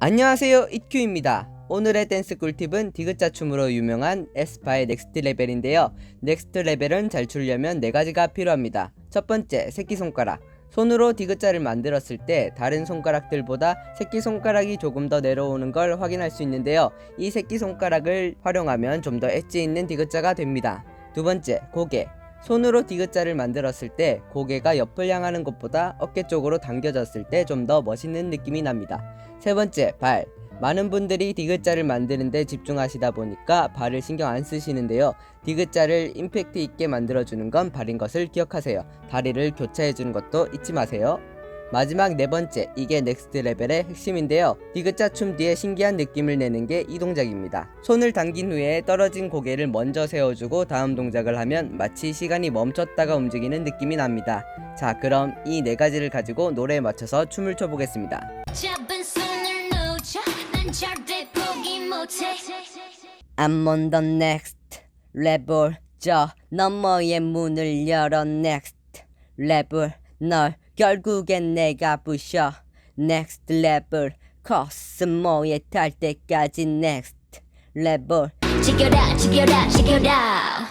안녕하세요 이큐입니다. 오늘의 댄스 꿀팁은 디귿자 춤으로 유명한 에스파의 넥스트 레벨인데요. 넥스트 레벨은 잘 추려면 네 가지가 필요합니다. 첫 번째 새끼손가락. 손으로 디귿자를 만들었을 때 다른 손가락들보다 새끼손가락이 조금 더 내려오는 걸 확인할 수 있는데요. 이 새끼손가락을 활용하면 좀 더 엣지 있는 디귿자가 됩니다. 두 번째 고개 손으로 디귿자를 만들었을 때 고개가 옆을 향하는 것보다 어깨 쪽으로 당겨졌을 때 좀 더 멋있는 느낌이 납니다. 세 번째, 발. 많은 분들이 디귿자를 만드는데 집중하시다 보니까 발을 신경 안 쓰시는데요. 디귿자를 임팩트 있게 만들어주는 건 발인 것을 기억하세요. 다리를 교차해주는 것도 잊지 마세요. 마지막 네 번째, 이게 넥스트 레벨의 핵심인데요. 디귿자 춤 뒤에 신기한 느낌을 내는 게 이 동작입니다. 손을 당긴 후에 떨어진 고개를 먼저 세워주고 다음 동작을 하면 마치 시간이 멈췄다가 움직이는 느낌이 납니다. 자, 그럼 이 네 가지를 가지고 노래에 맞춰서 춤을 춰보겠습니다. 잡은 손을 놓자 난 절대 포기 못해 I'm on the next level 저 너머의 문을 열어 next level 널 결국엔 내가 부셔. Next level. 코스모에 탈 때까지 next level. 지겨라 지겨라 지겨라